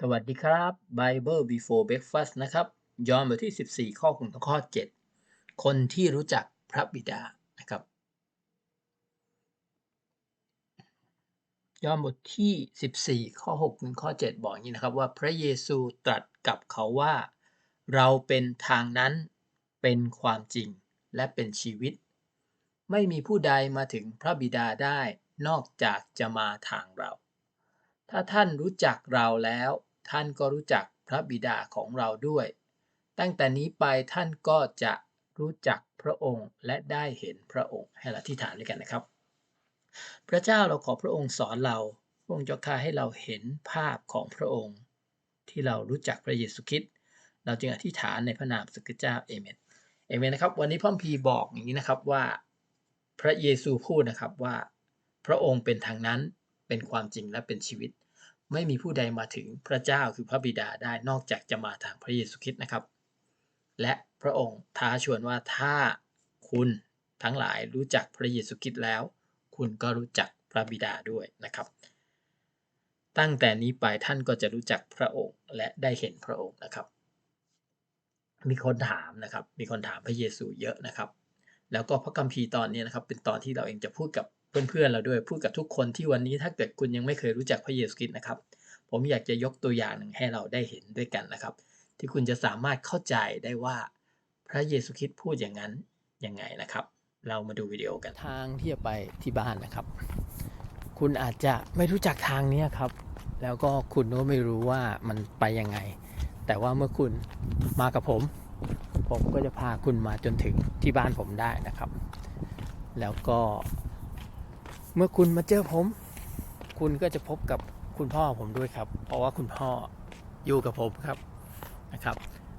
สวัสดีครับ Bible Before Breakfast นะครับ ย้อนไปที่ 14 ข้อของข้อ 7 คนที่รู้จักพระบิดา นะครับ ย้อนบทที่ 14 ข้อ6ถึงข้อ 7 บอกอย่างนี้นะครับว่าพระเยซูตรัสกับเขาว่า เราเป็นทางนั้น เป็นความจริง และเป็นชีวิต ไม่มีผู้ใดมาถึงพระบิดาได้ นอกจากจะมาทางเรา ถ้าท่านรู้จักเราแล้ว ท่านก็รู้จักพระบิดาของเราด้วย ตั้งแต่นี้ไปท่านก็จะรู้จักพระองค์และได้เห็นพระองค์ให้เราอธิษฐานด้วยกันนะครับ พระเจ้าเราขอพระองค์สอนเราพระองค์จ้าข้าให้เราเห็นภาพของพระองค์ ที่เรารู้จักพระเยซูคริสต์เราจึงอธิษฐานในพระนามสักเจ้าเอเมนเอเมนนะครับวันนี้พ่อพีบอกอย่างนี้นะครับว่า พระเยซูพูดนะครับว่า พระองค์เป็นทางนั้นเป็นความจริงและเป็นชีวิต ไม่มีผู้ใดมาถึงพระเจ้าคือพระบิดาได้นอกจากจะมาทางพระเยซูคริสต์นะครับ และพระองค์ท้าชวนว่าถ้าคุณทั้งหลายรู้จักพระเยซูคริสต์แล้ว คุณก็รู้จักพระบิดาด้วยนะครับ ตั้งแต่นี้ไปท่านก็จะรู้จักพระองค์และได้เห็นพระองค์นะครับ มีคนถามนะครับ มีคนถามพระเยซูเยอะนะครับ แล้วก็พระคัมภีร์ตอนนี้นะครับ เป็นตอนที่เราเองจะพูดกับ เพื่อนๆเราด้วยพูดกับทุกคนที่วันนี้ถ้าเกิดคุณยังไม่เคยรู้จักพระเยซูคริสต์นะครับ ผมอยากจะยกตัวอย่างหนึ่งให้เราได้เห็นด้วยกันนะครับ ที่คุณจะสามารถเข้าใจได้ว่าพระเยซูคริสต์พูดอย่างนั้นยังไงนะครับ เรามาดูวิดีโอกันทางที่จะไปที่บ้านนะครับ คุณอาจจะไม่รู้จักทางนี้ครับ แล้วก็คุณก็ไม่รู้ว่ามันไปยังไง แต่ว่าเมื่อคุณมากับผม ผมก็จะพาคุณมาจนถึงที่บ้านผมได้นะครับ แล้วก็ เมื่อคุณมาเจอผม คุณก็จะพบกับคุณพ่อผมด้วยครับ เพราะว่าคุณพ่ออยู่กับผมครับนะครับ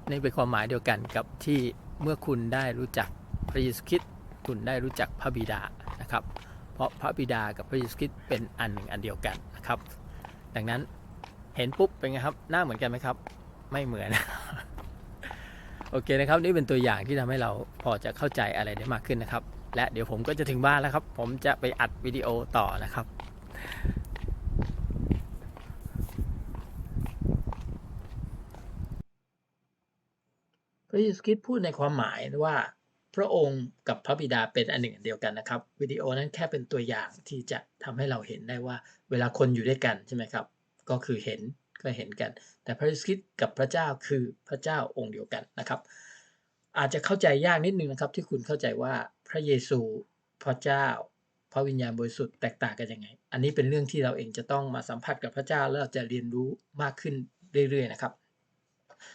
นี่เป็นความหมายเดียวกันกับที่เมื่อคุณได้รู้จักพระเยซูคริสต์คุณได้รู้จักพระบิดานะครับ เพราะพระบิดากับพระเยซูคริสต์เป็นอันหนึ่งอันเดียวกันนะครับ ดังนั้นเห็นปุ๊บเป็นไงครับหน้าเหมือนกันไหมครับ ไม่เหมือน โอเคนะครับ นี่เป็นตัวอย่างที่ทำให้เราพอจะเข้าใจอะไรได้มากขึ้นนะครับ และเดี๋ยวผมก็จะถึงบ้านแล้วครับ ผมจะไปอัดวิดีโอต่อนะครับ พระเยซูคริสต์พูดในความหมายว่าพระองค์กับพระบิดาเป็นอันหนึ่งอันเดียวกันนะครับ วิดีโอนั้นแค่เป็นตัวอย่างที่จะทำให้เราเห็นได้ว่า เวลาคนอยู่ด้วยกันใช่ไหมครับ ก็คือเห็นก็เห็นกัน แต่พระเยซูคริสต์กับพระเจ้าคือพระเจ้าองค์เดียวกันนะครับ อาจจะเข้าใจยากนิดนึงนะครับ ที่คุณเข้าใจว่า ระเยซูพระเจ้า พระวิญญาณบริสุทธิ์แตกต่างกันยังไง อันนี้เป็นเรื่องที่เราเองจะต้องมาสัมผัสกับพระเจ้าแล้วเราจะเรียนรู้มากขึ้นเรื่อยๆนะครับ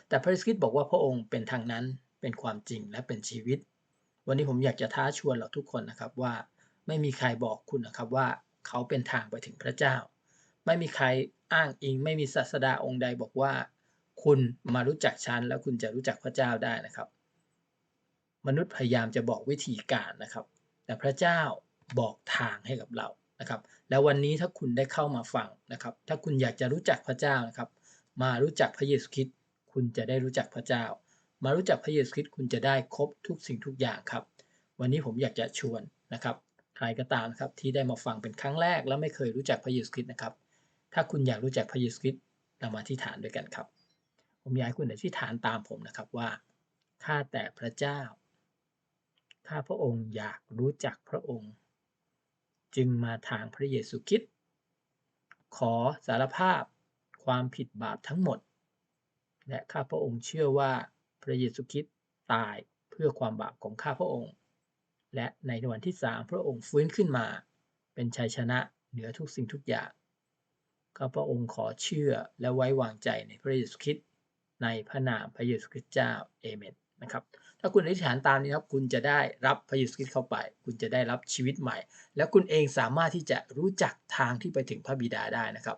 แต่พระคริสต์บอกว่าพระองค์เป็นทางนั้นเป็นความจริงและเป็นชีวิต วันนี้ผมอยากจะท้าชวนเราทุกคนนะครับว่าไม่มีใครบอกคุณนะครับว่าเขาเป็นทางไปถึงพระเจ้า ไม่มีใครอ้างอิง ไม่มีศาสดาองค์ใดบอกว่า คุณมารู้จักฉันแล้วคุณจะรู้จักพระเจ้าได้นะครับ มนุษย์พยายามจะบอกวิธีการนะครับ แต่พระเจ้าบอกทางให้กับเรานะครับ แล้ววันนี้ถ้าคุณได้เข้ามาฟังนะครับ ถ้าคุณอยากจะรู้จักพระเจ้านะครับ มารู้จักพระเยซูคริสต์คุณจะได้รู้จักพระเจ้า มารู้จักพระเยซูคริสต์คุณจะได้ครบทุกสิ่งทุกอย่างครับ วันนี้ผมอยากจะชวนนะครับ ใครก็ตามครับที่ได้มาฟังเป็นครั้งแรก แล้วไม่เคยรู้จักพระเยซูคริสต์นะครับ ถ้าคุณอยากรู้จักพระเยซูคริสต์เรามาที่ฐานด้วยกันครับ ผมอยากให้คุณอธิษฐานตามผมนะครับว่าข้าแต่พระเจ้า ข้าพระองค์อยากรู้จักพระองค์ จึงมาทางพระเยซูคริสต์ขอสารภาพความผิดบาปทั้งหมด และข้าพระองค์เชื่อว่าพระเยซูคริสต์ตายเพื่อความบาปของข้าพระองค์ และในวันที่สามพระองค์ฟื้นขึ้นมา เป็นชัยชนะเหนือทุกสิ่งทุกอย่างข้าพระองค์ขอเชื่อและไว้วางใจในพระเยซูคริสต์ในพระนามพระเยซูคริสต์เจ้าเอเมน นะครับ ถ้าคุณอธิษฐานตามนี้ครับ คุณจะได้รับพระเยซูคริสต์เข้าไป คุณจะได้รับชีวิตใหม่ แล้วคุณเองสามารถที่จะรู้จักทางที่ไปถึงพระบิดาได้นะครับ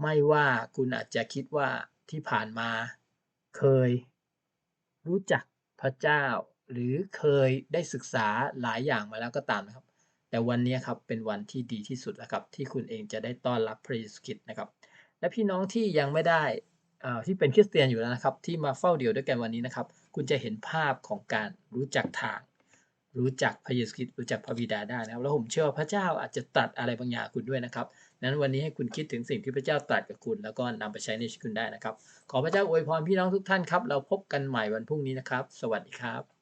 ไม่ว่าคุณอาจจะคิดว่าที่ผ่านมาเคยรู้จักพระเจ้า หรือเคยได้ศึกษาหลายอย่างมาแล้วก็ตามนะครับ แต่วันนี้ครับเป็นวันที่ดีที่สุดแล้วครับ ที่คุณเองจะได้ต้อนรับพระเยซูคริสต์นะครับ และพี่น้องที่ยังไม่ได้ ที่เป็นคริสเตียนอยู่แล้วนะครับ ที่มาเฝ้าเดี่ยวด้วยกันวันนี้นะครับ คุณจะเห็นภาพของการรู้จักทาง รู้จักพระเยซูคริสต์รู้จักพระบิดาได้นะครับแล้วผมเชื่อว่าพระเจ้าอาจจะตรัสอะไรบางอย่างคุณด้วยนะครับนั้นวันนี้ให้คุณคิดถึงสิ่งที่พระเจ้าตรัสกับคุณ แล้วก็นำไปใช้ในชีวิตคุณได้นะครับ ขอพระเจ้าอวยพรพี่น้องทุกท่านครับ เราพบกันใหม่วันพรุ่งนี้นะครับ สวัสดีครับ